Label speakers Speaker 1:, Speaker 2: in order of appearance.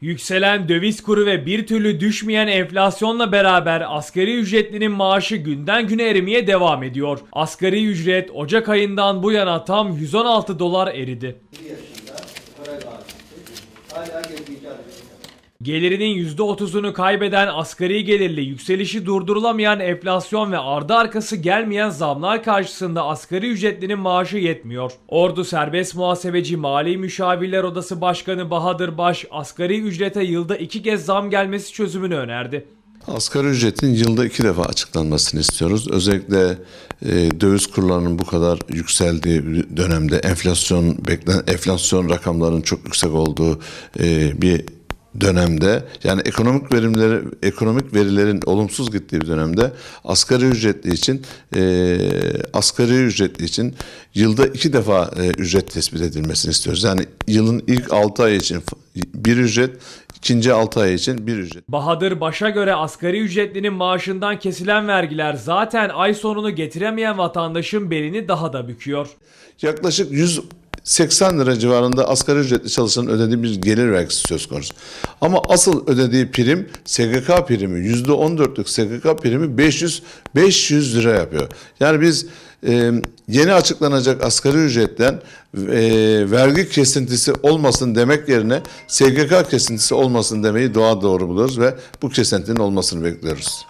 Speaker 1: Yükselen döviz kuru ve bir türlü düşmeyen enflasyonla beraber asgari ücretlinin maaşı günden güne erimeye devam ediyor. Asgari ücret Ocak ayından bu yana tam 116 dolar eridi. Gelirinin %30'unu kaybeden asgari gelirli yükselişi durdurulamayan enflasyon ve ardı arkası gelmeyen zamlar karşısında asgari ücretlinin maaşı yetmiyor. Ordu Serbest Muhasebeci Mali Müşavirler Odası Başkanı Bahadır Baş asgari ücrete yılda iki kez zam gelmesi çözümünü önerdi.
Speaker 2: Asgari ücretin yılda iki defa açıklanmasını istiyoruz. Özellikle e, döviz kurlarının bu kadar yükseldiği dönemde enflasyon beklen enflasyon rakamlarının çok yüksek olduğu e, bir dönemde yani ekonomik verimleri ekonomik verilerin olumsuz gittiği bir dönemde asgari ücretli için e, asgari ücretli için yılda iki defa e, ücret tespit edilmesini istiyoruz. Yani yılın ilk 6 ay için bir ücret, ikinci 6 ay için bir ücret.
Speaker 1: Bahadır Baş'a göre asgari ücretlinin maaşından kesilen vergiler zaten ay sonunu getiremeyen vatandaşın belini daha da büküyor.
Speaker 2: Yaklaşık 180 lira civarında asgari ücretli çalışanın ödediği bir gelir vergisi söz konusu. Ama asıl ödediği prim SGK primi %14'lük SGK primi 500 500 lira yapıyor. Yani biz e, yeni açıklanacak asgari ücretten e, vergi kesintisi olmasın demek yerine SGK kesintisi olmasın demeyi doğa doğru buluyoruz ve bu kesintinin olmasını bekliyoruz.